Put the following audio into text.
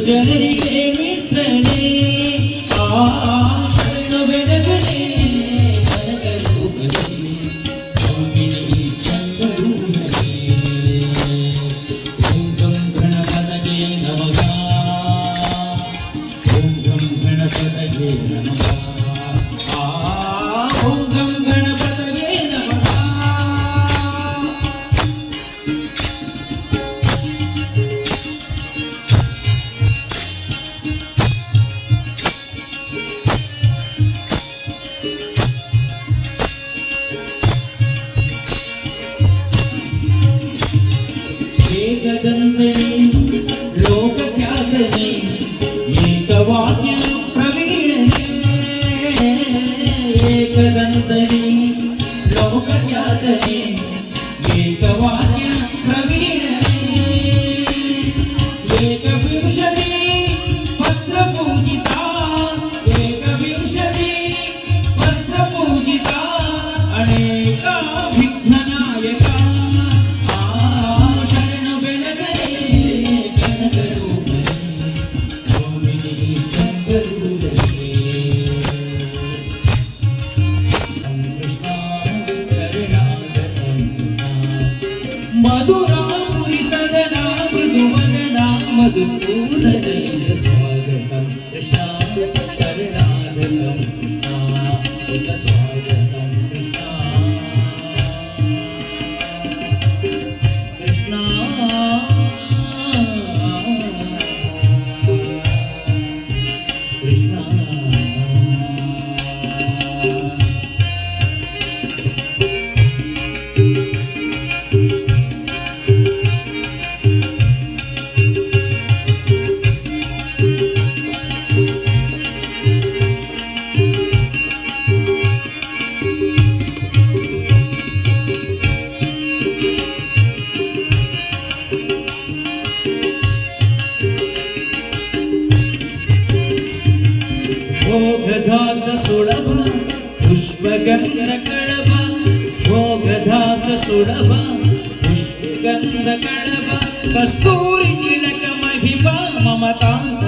സുതരിലെ മിത്രനെ ആ ശരണവരവനെ ഭരതരൂപനെ സ്വാമിനെ ശങ്കരൂപനെ ഓം ഗണപതയെ നമഃ. ഓം ഗണപതയെ നമഃ. ആ ഓം ജഗതന്തരീ స్వాగతం ಸುಡಭ ಪುಷ್ಪಗಂಧ ಕಳವ ಭೋಗಧಾತ ಸುಡಭ ಪುಷ್ಪಗಂಧ ಕಳವ ಕಸ್ತೂರಿ ತಿಳಕ ಮಹಿಮ ಮಮತಾಂತ